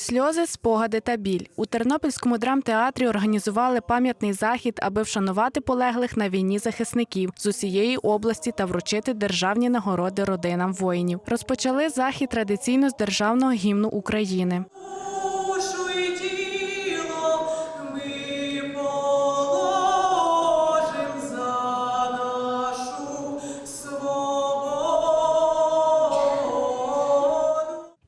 Сльози, спогади та біль у Тернопільському драмтеатрі організували пам'ятний захід, аби вшанувати полеглих на війні захисників з усієї області та вручити державні нагороди родинам воїнів. Розпочали захід традиційно з державного гімну України.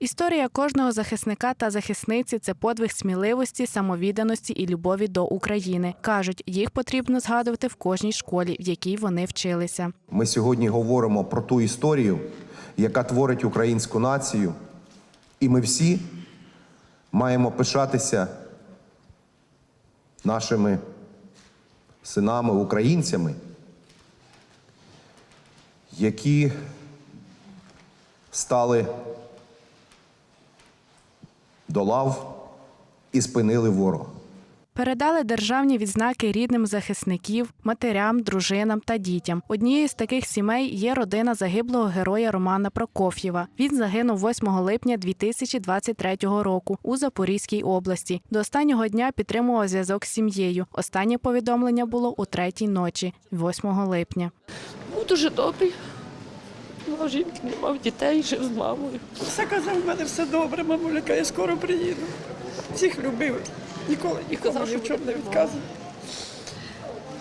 Історія кожного захисника та захисниці це подвиг сміливості, самовідданості і любові до України. кажуть, їх потрібно згадувати в кожній школі, в якій вони вчилися. Ми сьогодні говоримо про ту історію, яка творить українську націю, і ми всі маємо пишатися нашими синами, українцями, які стали до лав і спинили ворога. Передали державні відзнаки рідним захисників, матерям, дружинам та дітям. Однією з таких сімей є родина загиблого героя Романа Прокоф'єва. Він загинув 8 липня 2023 року у Запорізькій області. До останнього дня підтримував зв'язок з сім'єю. Останнє повідомлення було у третій ночі, 8 липня. Був дуже добрий. Мав жінки, не мав дітей, жив з мамою. Все казав, в мене все добре, мамуляка, я скоро приїду. Всіх любив, ніколи нікому казав, ні в чому не відказував.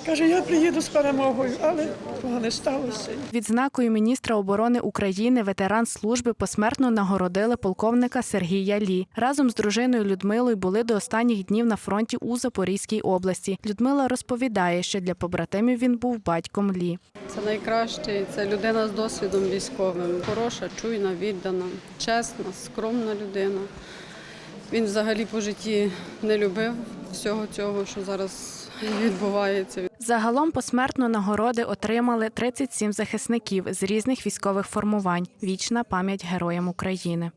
Каже, я приїду з перемогою, але того не сталося. Відзнакою міністра оборони України ветеран служби посмертно нагородили полковника Сергія Лі. Разом з дружиною Людмилою були до останніх днів на фронті у Запорізькій області. Людмила розповідає, що для побратимів він був батьком Лі. Це найкращий, це людина з досвідом військовим. Хороша, чуйна, віддана, чесна, скромна людина. Він взагалі по житті не любив всього цього, що зараз відбувається. Загалом посмертно нагороди отримали 37 захисників з різних військових формувань. Вічна пам'ять героям України.